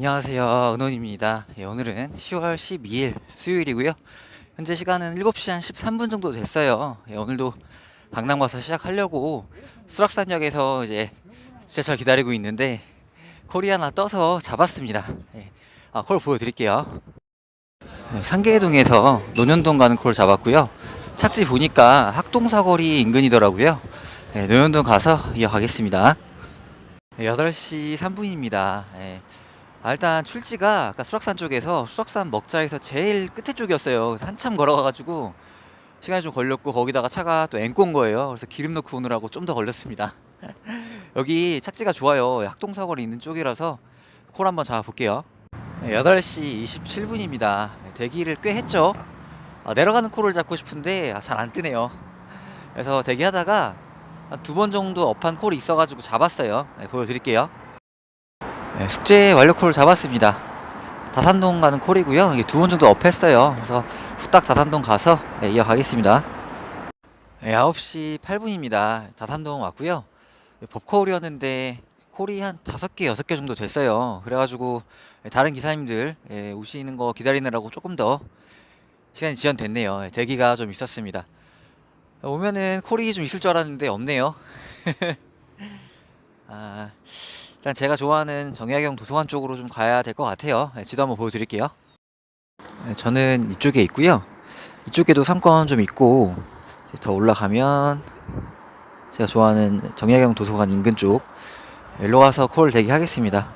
예, 안녕하세요. 은원입니다. 예, 오늘은 10월 12일 수요일이고요. 현재 시간은 7시 한 13분 정도 됐어요. 예, 오늘도 강남 가서 시작하려고 수락산역에서 이제 지하철 기다리고 있는데 하나 떠서 잡았습니다. 예, 아, 콜 보여드릴게요. 예, 상계동에서 논현동 가는 콜 잡았고요. 착지 보니까 학동사거리 인근이더라고요. 예, 논현동 가서 이어가겠습니다. 8시 3분입니다. 아, 일단 출지가 아까 수락산 쪽에서 수락산 먹자에서 제일 끝에 쪽이었어요. 그래서 한참 걸어가가지고 시간이 좀 걸렸고 거기다가 차가 또 앵꼬 온 거예요. 그래서 기름 넣고 오느라고 좀 더 걸렸습니다. 여기 착지가 좋아요. 학동사거리 있는 쪽이라서 콜 한번 잡아볼게요. 8시 27분입니다. 대기를 꽤 했죠. 아, 내려가는 콜을 잡고 싶은데 잘안 뜨네요. 그래서 대기하다가 두 번 정도 업한 콜이 있어가지고 잡았어요. 네, 보여드릴게요. 네, 숙제 완료 콜을 잡았습니다. 다산동 가는 콜이고요. 이게 두 번 정도 업했어요. 그래서 후딱 다산동 가서 네, 이어가겠습니다. 네, 9시 8분입니다. 다산동 왔고요. 법콜이었는데 콜이 한 5개, 6개 정도 됐어요. 그래가지고 다른 기사님들 예, 오시는 거 기다리느라고 조금 더 시간이 지연됐네요. 예, 대기가 좀 있었습니다. 오면은 콜이 좀 있을 줄 알았는데 없네요. 아, 일단 제가 좋아하는 정약용 도서관 쪽으로 좀 가야 될 것 같아요. 네, 지도 한번 보여드릴게요. 네, 저는 이쪽에 있고요. 이쪽에도 상권 좀 있고 더 올라가면 제가 좋아하는 정약용 도서관 인근 쪽 일로 가서 콜 대기하겠습니다.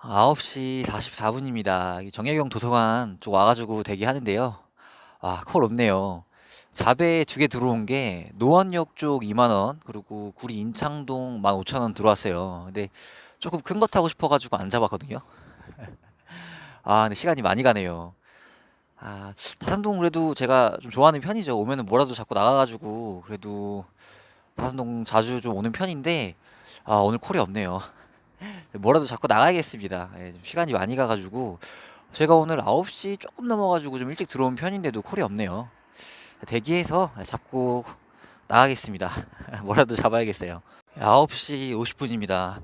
9시 44분입니다. 정약용 도서관 쪽 와가지고 대기하는데요. 아, 콜 없네요. 자배 두개 들어온 게 노원역 쪽 2만 원 그리고 구리 인창동 15,000원 들어왔어요. 근데 조금 큰 거 타고 싶어 가지고 안 잡았거든요. 아, 근데 시간이 많이 가네요. 아, 다산동 그래도 제가 좀 좋아하는 편이죠. 오면은 뭐라도 자꾸 나가 가지고 그래도 다산동 자주 좀 오는 편인데 아, 오늘 콜이 없네요. 뭐라도 자꾸 나가야겠습니다. 예, 좀 시간이 많이 가 가지고 제가 오늘 9시 조금 넘어 가지고 좀 일찍 들어온 편인데도 콜이 없네요. 대기해서 잡고 나가겠습니다. 뭐라도 잡아야겠어요. 9시 50분입니다.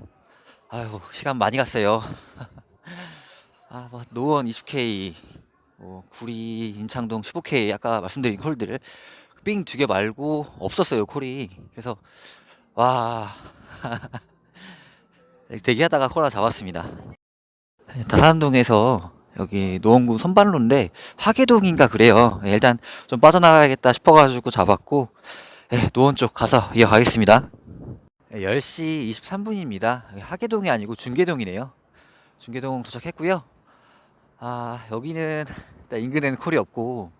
아유, 시간 많이 갔어요. 아, 뭐, 노원 20K, 뭐, 구리, 인창동 15K, 아까 말씀드린 콜들, 삥두개 말고 없었어요, 콜이. 그래서, 와, 대기하다가 콜 하나 잡았습니다. 다산동에서 여기 노원구 선반로인데 하계동인가 그래요. 예, 일단 좀 빠져나가야겠다 싶어가지고 잡았고 예, 노원 쪽 가서 이어가겠습니다. 예, 10시 23분입니다. 하계동이 아니고 중계동이네요. 중계동 도착했고요. 아 여기는 일단 인근에는 콜이 없고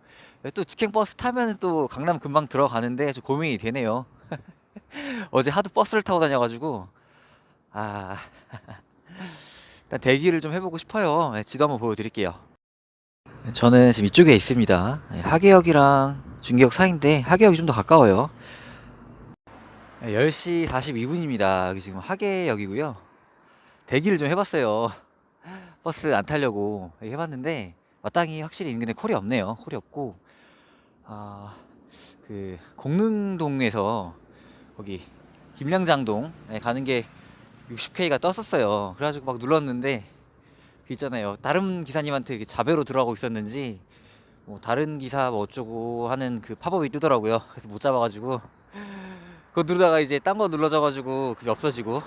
예, 또 직행 버스 타면 또 강남 금방 들어가는데 좀 고민이 되네요. 어제 하도 버스를 타고 다녀가지고 아 일단 대기를 좀 해보고 싶어요. 네, 지도 한번 보여드릴게요. 저는 지금 이쪽에 있습니다. 네, 하계역이랑 중계역 사이인데 하계역이 좀 더 가까워요. 네, 10시 42분입니다. 여기 지금 하계역이고요. 대기를 좀 해봤어요. 버스 안 타려고 해봤는데 마땅히 확실히 인근에 콜이 없네요. 콜이 없고 아, 그 공릉동에서 거기 김량장동 네, 가는 게 60K가 떴었어요. 그래가지고 막 눌렀는데 그 있잖아요. 다른 기사님한테 자배로 들어가고 있었는지 뭐 다른 기사 뭐 어쩌고 하는 그 팝업이 뜨더라고요. 그래서 못 잡아가지고 그거 누르다가 이제 딴 거 눌러져가지고 그게 없어지고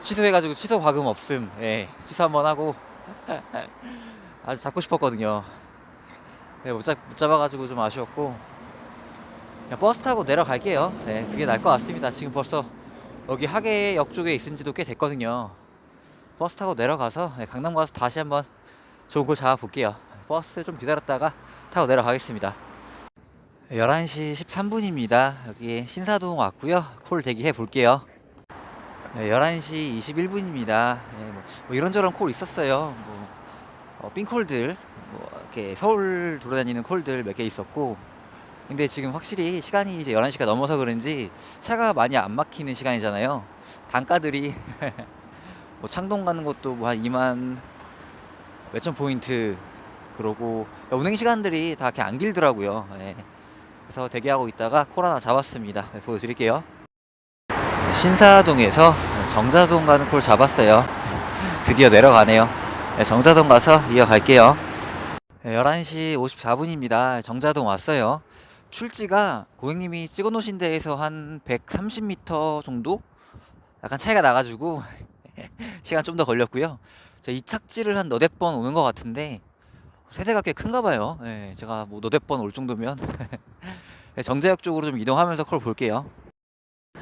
취소해가지고 취소 과금 없음. 예, 취소 한번 하고 아주 잡고 싶었거든요. 네, 못, 잡, 못 잡아가지고 좀 아쉬웠고 버스 타고 내려갈게요. 네, 그게 나을 것 같습니다. 지금 벌써 여기 하계역 쪽에 있은 지도 꽤 됐거든요. 버스 타고 내려가서 네, 강남 가서 다시 한번 좋은 걸 잡아볼게요. 버스 좀 기다렸다가 타고 내려가겠습니다. 11시 13분입니다. 여기 신사동 왔고요. 콜 대기해 볼게요. 11시 21분입니다. 뭐, 뭐 이런저런 콜 있었어요. 뭐, 어, 冰콜들, 뭐 이렇게 서울 돌아다니는 콜들 몇 개 있었고, 근데 지금 확실히 시간이 이제 11시가 넘어서 그런지 차가 많이 안 막히는 시간이잖아요. 단가들이 뭐 창동 가는 것도 뭐 한 2만 몇천 포인트 그러고 그러니까 운행 시간들이 다 이렇게 안 길더라고요. 예. 그래서 대기하고 있다가 콜 하나 잡았습니다. 네, 보여드릴게요. 신사동에서 정자동 가는 콜 잡았어요. 드디어 내려가네요. 네, 정자동 가서 이어갈게요. 네, 11시 54분입니다. 정자동 왔어요. 출지가 고객님이 찍어 놓으신 데에서 한 130m 정도? 약간 차이가 나가지고 시간 좀 더 걸렸고요. 제가 이 착지를 한 너댓 번 오는 것 같은데 세대가 꽤 큰가 봐요. 예, 제가 뭐 너댓 번 올 정도면 네, 정자역 쪽으로 좀 이동하면서 콜 볼게요.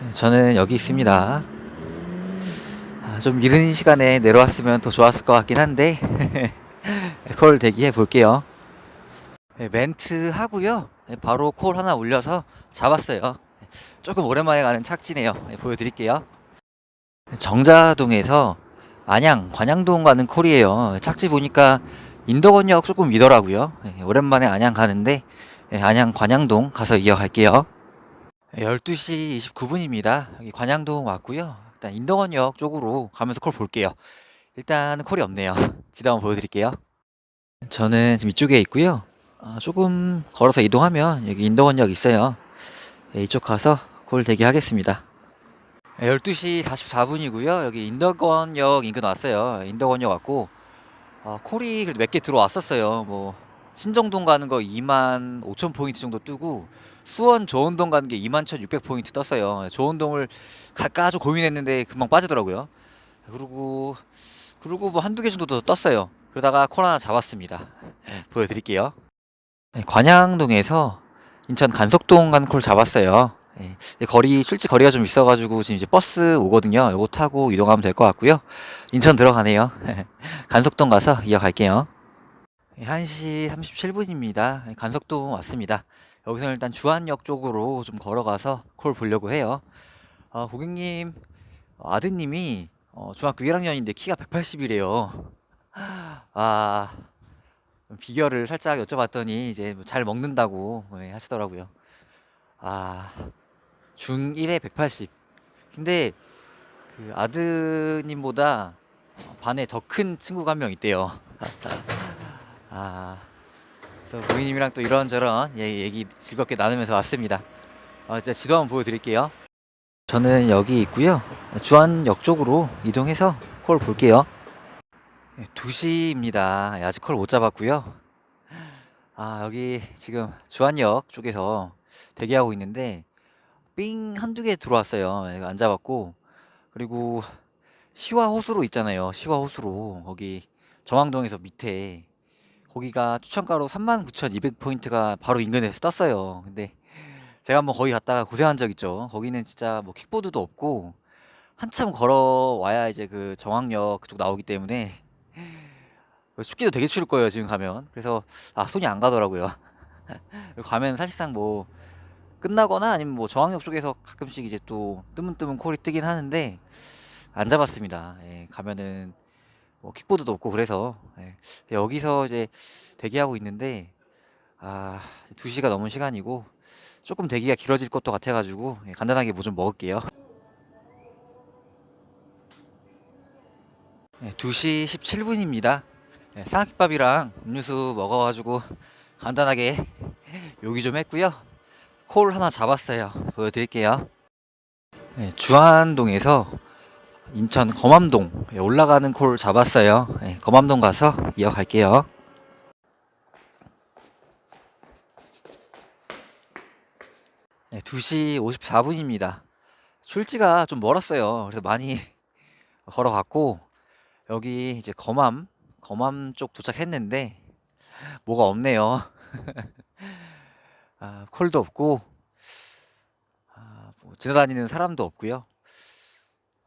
네, 저는 여기 있습니다. 아, 좀 이른 시간에 내려왔으면 더 좋았을 것 같긴 한데 콜 대기해 볼게요. 네, 멘트 하고요. 네, 바로 콜 하나 올려서 잡았어요. 조금 오랜만에 가는 착지네요. 네, 보여드릴게요. 정자동에서 안양, 관양동 가는 콜이에요. 착지 보니까 인덕원역 조금 위더라고요. 네, 오랜만에 안양 가는데 네, 안양 관양동 가서 이어갈게요. 12시 29분입니다. 여기 관양동 왔고요. 일단 인덕원역 쪽으로 가면서 콜 볼게요. 일단 콜이 없네요. 지도 한번 보여드릴게요. 저는 지금 이쪽에 있고요. 아, 조금 걸어서 이동하면 여기 인덕원역 있어요. 네, 이쪽 가서 콜 대기하겠습니다. 12시 44분이고요. 여기 인덕원역 인근 왔어요. 인덕원역 왔고 아, 콜이 몇 개 들어왔었어요. 뭐 신정동 가는 거 2만 5천 포인트 정도 뜨고 수원 조원동 가는 게 2만 1,600 포인트 떴어요. 조원동을 갈까 좀 고민했는데 금방 빠지더라고요. 그리고 그리고 뭐 한두 개 정도 더 떴어요. 그러다가 콜 하나 잡았습니다. 보여드릴게요. 네, 관양동에서 인천 간석동 가는 콜 잡았어요. 예, 거리 실제 거리가 좀 있어가지고 지금 이제 버스 오거든요. 요거 타고 이동하면 될 것 같고요. 인천 들어가네요. 간석동 가서 이어갈게요. 예, 1시 37분입니다. 간석동 왔습니다. 여기서 일단 주안역 쪽으로 좀 걸어가서 콜 보려고 해요. 아, 고객님 어, 아드님이 어, 중학교 1학년인데 키가 180이래요. 아 비결을 살짝 여쭤봤더니 이제 뭐잘 먹는다고 예, 하시더라고요. 아 중1에 180. 근데 그 아드님보다 반에 더 큰 친구가 한 명 있대요. 아, 또 부모님이랑 또 이런저런 얘- 얘기 즐겁게 나누면서 왔습니다. 아, 진짜 지도 한번 보여드릴게요. 저는 여기 있고요. 주안역 쪽으로 이동해서 콜 볼게요. 2시입니다. 아직 콜 못 잡았고요. 아, 여기 지금 주안역 쪽에서 대기하고 있는데 삥 한두 개 들어왔어요. 이거 안 잡았고 그리고 시화 호수로 있잖아요. 시화 호수로 거기 정왕동에서 밑에 거기가 추천가로 39,200포인트가 바로 인근에서 떴어요. 근데 제가 한번 거기 갔다가 고생한 적 있죠. 거기는 진짜 뭐 킥보드도 없고 한참 걸어와야 이제 그 정왕역 그쪽 나오기 때문에 춥기도 되게 추울 거예요. 지금 가면. 그래서 아 손이 안 가더라고요. 가면 사실상 뭐 끝나거나 아니면 뭐 정황역 쪽에서 가끔씩 이제 또 뜨문뜨문 콜이 뜨긴 하는데 안 잡았습니다. 예, 가면은 뭐 킥보드도 없고 그래서 예, 여기서 이제 대기하고 있는데 아 2시가 넘은 시간이고 조금 대기가 길어질 것도 같아가지고 예, 간단하게 뭐 좀 먹을게요. 예, 2시 17분입니다. 예, 쌍화김밥이랑 음료수 먹어가지고 간단하게 요기 좀 했고요. 콜 하나 잡았어요. 보여드릴게요. 네, 주안동에서 인천 검암동 예, 올라가는 콜 잡았어요. 네, 검암동 가서 이어갈게요. 네, 2시 54분입니다. 출지가 좀 멀었어요. 그래서 많이 걸어갔고 여기 이제 검암 검암 쪽 도착했는데 뭐가 없네요. 아, 콜도 없고 아, 뭐 지나다니는 사람도 없고요.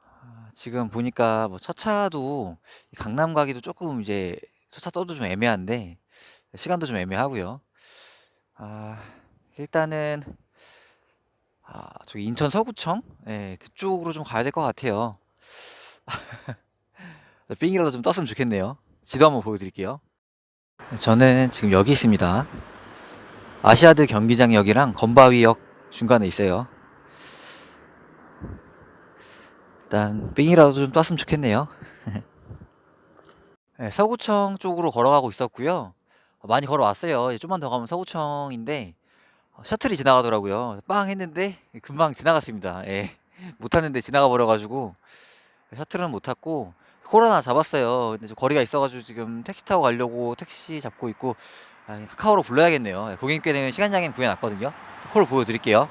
아, 지금 보니까 뭐 첫차도 이 강남 가기도 조금 이제 첫차 떠도 좀 애매한데 시간도 좀 애매하고요. 아, 일단은 아, 저기 인천 서구청 예, 그쪽으로 좀 가야 될 것 같아요. 삥이라도 좀 떴으면 좋겠네요. 지도 한번 보여드릴게요. 저는 지금 여기 있습니다. 아시아드 경기장역이랑 건바위역 중간에 있어요. 일단 삥이라도 좀 떴으면 좋겠네요. 네, 서구청 쪽으로 걸어가고 있었고요. 어, 많이 걸어왔어요. 이제 좀만 더 가면 서구청인데 어, 셔틀이 지나가더라고요. 빵 했는데 금방 지나갔습니다. 예. 못 탔는데 지나가 버려가지고 셔틀은 못 탔고 코로나 잡았어요. 근데 좀 거리가 있어가지고 지금 택시 타고 가려고 택시 잡고 있고 아, 카카오로 불러야겠네요. 예, 고객님께는 시간 양행 구해놨거든요. 콜 보여드릴게요.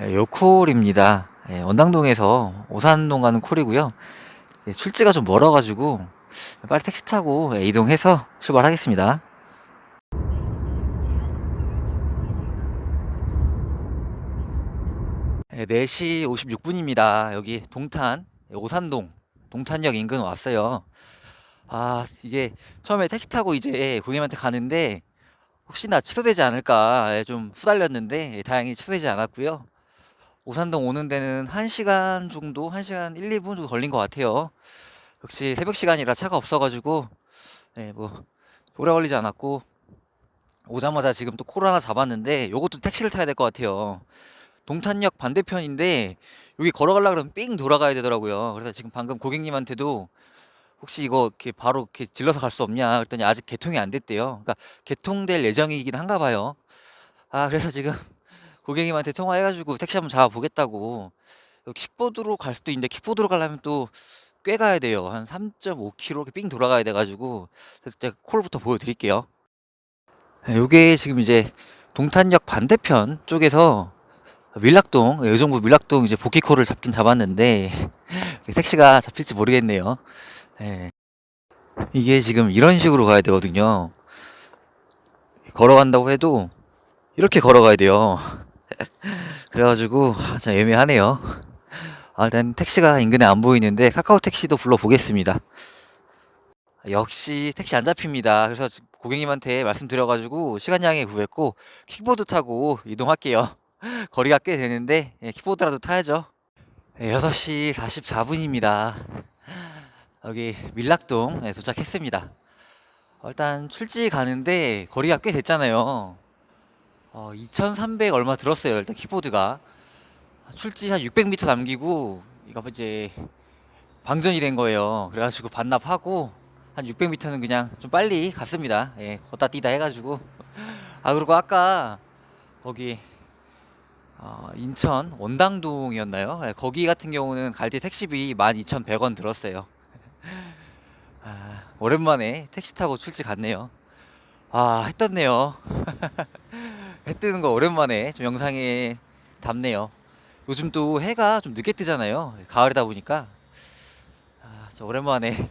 예, 요 콜입니다. 예, 원당동에서 오산동 가는 콜이고요. 예, 출지가 좀 멀어가지고 빨리 택시 타고 예, 이동해서 출발하겠습니다. 네, 4시 56분입니다. 여기 동탄, 오산동, 동탄역 인근 왔어요. 아, 이게 처음에 택시 타고 이제 고객님한테 가는데 혹시나 취소되지 않을까 예, 좀 후달렸는데 예, 다행히 취소되지 않았고요. 오산동 오는 데는 1시간 정도, 1시간 1, 2분 정도 걸린 것 같아요. 역시 새벽 시간이라 차가 없어가지고 예, 뭐 오래 걸리지 않았고 오자마자 지금 또 코로나 잡았는데 요것도 택시를 타야 될 것 같아요. 동탄역 반대편인데 여기 걸어가려 그러면 삥 돌아가야 되더라고요. 그래서 지금 방금 고객님한테도 혹시 이거 이렇게 바로 이렇게 질러서 갈 수 없냐 그랬더니 아직 개통이 안 됐대요. 그러니까 개통될 예정이긴 한가 봐요. 아 그래서 지금 고객님한테 통화해가지고 택시 한번 잡아보겠다고 킥보드로 갈 수도 있는데 킥보드로 가려면 또 꽤 가야 돼요. 한 3.5km 이렇게 삥 돌아가야 돼가지고 그래서 제가 콜부터 보여드릴게요. 네, 요게 지금 이제 동탄역 반대편 쪽에서 밀락동, 의정부 밀락동 이제 복귀콜을 잡긴 잡았는데 택시가 잡힐지 모르겠네요. 예. 이게 지금 이런 식으로 가야 되거든요. 걸어간다고 해도 이렇게 걸어가야 돼요. 그래가지고 아, 참 애매하네요. 아, 일단 택시가 인근에 안 보이는데 카카오 택시도 불러보겠습니다. 역시 택시 안 잡힙니다. 그래서 고객님한테 말씀드려가지고 시간 양해 구했고 킥보드 타고 이동할게요. 거리가 꽤 되는데 예, 킥보드라도 타야죠. 예, 6시 44분입니다. 여기 밀락동 에 도착했습니다. 어, 일단 출지 가는데 거리가 꽤 됐잖아요. 어, 2,300 얼마 들었어요. 일단 킥보드가 출지 한 600m 남기고 이거 이제 방전이 된 거예요. 그래가지고 반납하고 한 600m는 그냥 좀 빨리 갔습니다. 예, 걷다 뛰다 해가지고 아 그리고 아까 거기 어, 인천 원당동이었나요? 예, 거기 같은 경우는 갈때 택시비 12,100원 들었어요. 아, 오랜만에 택시 타고 출지 갔네요. 아, 해 떴네요. 해 뜨는 거 오랜만에 좀 영상에 담네요. 요즘 또 해가 좀 늦게 뜨잖아요. 가을이다 보니까. 아, 저 오랜만에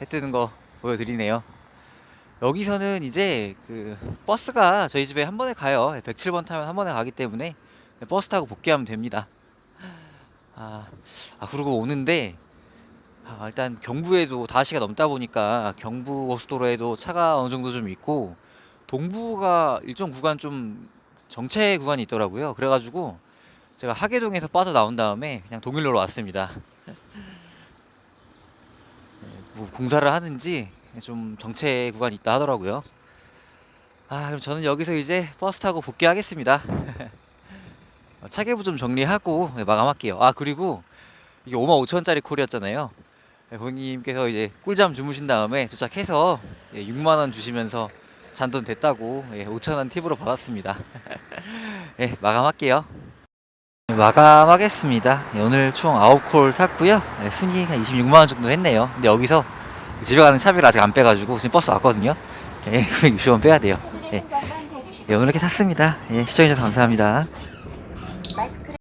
해 뜨는 거 보여드리네요. 여기서는 이제 그 버스가 저희 집에 한 번에 가요. 107번 타면 한 번에 가기 때문에 버스 타고 복귀하면 됩니다. 아, 아 그리고 오는데 아, 일단 경부에도 5시가 넘다 보니까 경부 고속도로에도 차가 어느 정도 좀 있고 동부가 일정 구간 좀 정체 구간이 있더라고요. 그래가지고 제가 하계동에서 빠져 나온 다음에 그냥 동일로로 왔습니다. 네, 뭐 공사를 하는지 좀 정체 구간이 있다 하더라고요. 아 그럼 저는 여기서 이제 버스 타고 복귀하겠습니다. 어, 차계부 좀 정리하고 네, 마감할게요. 아 그리고 이게 5만 5천 원짜리 콜이었잖아요. 네, 고객님께서 이제 꿀잠 주무신 다음에 도착해서 예, 6만 원 주시면서 잔돈 됐다고 예, 5천 원 팁으로 받았습니다. 예, 마감할게요. 네, 마감하겠습니다. 예, 오늘 총 9콜 탔고요. 예, 순위 한 26만 원 정도 했네요. 근데 여기서 집에 가는 차비를 아직 안 빼가지고 지금 버스 왔거든요. 예, 960원 빼야 돼요. 예, 예, 오늘 이렇게 탔습니다. 예, 시청해주셔서 감사합니다.